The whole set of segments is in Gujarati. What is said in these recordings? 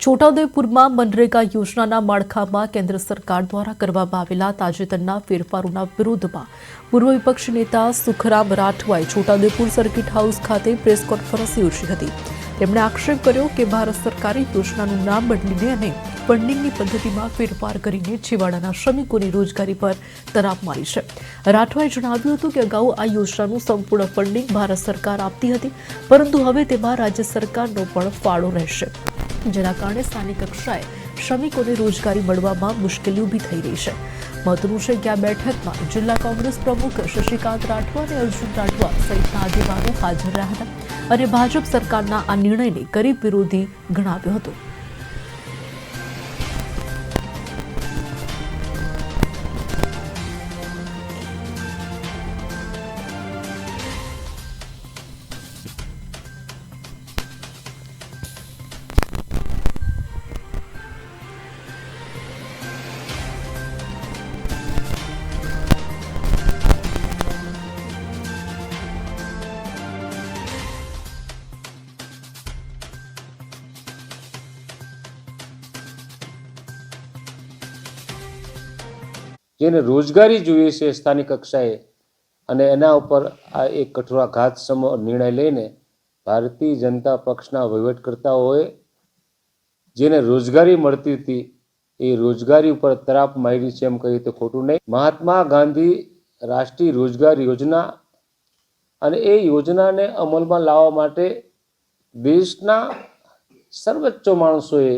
છોટાઉદેપુરમાં મનરેગા યોજનાના માળખામાં કેન્દ્ર સરકાર દ્વારા કરવામાં આવેલા તાજેતરના ફેરફારોના વિરોધમાં પૂર્વ વિપક્ષ નેતા સુખરામ રાઠવાએ છોટાઉદેપુર સર્કિટ હાઉસ ખાતે પ્રેસ કોન્ફરન્સ યોજી હતી. તેમણે આક્ષેપ કર્યો કે ભારત સરકારે યોજનાનું નામ બદલીને અને ફંડિંગની પદ્ધતિમાં ફેરફાર કરીને છેવાડાના શ્રમિકોની રોજગારી પર તરાપ મારી છે. રાઠવાએ જણાવ્યું હતું કે અગાઉ આ યોજનાનું સંપૂર્ણ ફંડિંગ ભારત સરકાર આપતી હતી, પરંતુ હવે તેમાં રાજ્ય સરકારનો પણ ફાળો રહેશે. જેના કારણે સ્થાનિક કક્ષાએ શ્રમિકોને રોજગારી મળવામાં મુશ્કેલી ઊભી થઈ રહી છે. મહત્વનું છે કે આ બેઠકમાં જિલ્લા કોંગ્રેસ પ્રમુખ શશિકાંત રાઠવા અને અર્જુન રાઠવા સહિતના આગેવાનો હાજર રહ્યા હતા અને ભાજપ સરકારના આ નિર્ણયને ગરીબ વિરોધી ગણાવ્યો હતો. જેને રોજગારી જોઈએ છે સ્થાનિક કક્ષાએ અને એના ઉપર આ એક કઠોરાઘાત સમ નિર્ણય લઈને ભારતીય જનતા પક્ષના વહીવટકર્તાઓએ જેને રોજગારી મળતી હતી, એ રોજગારી ઉપર તરાપ મારી છે એમ કહીએ તો ખોટું નહીં. મહાત્મા ગાંધી રાષ્ટ્રીય રોજગાર યોજના અને એ યોજનાને અમલમાં લાવવા માટે દેશના સર્વોચ્ચ માણસોએ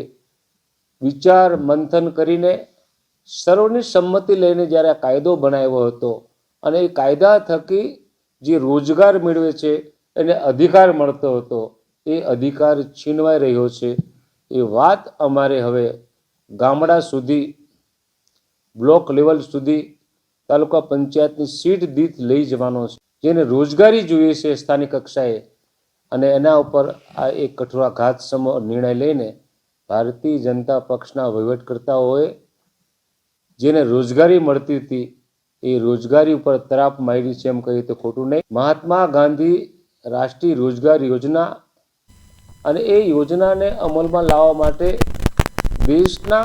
વિચાર મંથન કરીને સર્વની સંમતિ લઈને જ્યારે આ કાયદો બનાવ્યો હતો અને એ કાયદા થકી જે રોજગાર મેળવે છે, એને અધિકાર મળતો હતો, એ અધિકાર છીનવાઈ રહ્યો છે. એ વાત અમારે હવે ગામડા સુધી, બ્લોક લેવલ સુધી તાલુકા પંચાયતની સીટ દીઠ લઈ જવાનો છે. જેને રોજગારી જોઈએ છે સ્થાનિક કક્ષાએ અને એના ઉપર આ એક કઠોરાઘાત સમ નિર્ણય લઈને ભારતીય જનતા પક્ષના વહીવટકર્તાઓએ જેને રોજગારી મળતી હતી, એ રોજગારી ઉપર તરાપ મારી છે એમ કહીએ તો ખોટું નહીં. મહાત્મા ગાંધી રાષ્ટ્રીય રોજગાર યોજના અને એ યોજનાને અમલમાં લાવવા માટે દેશના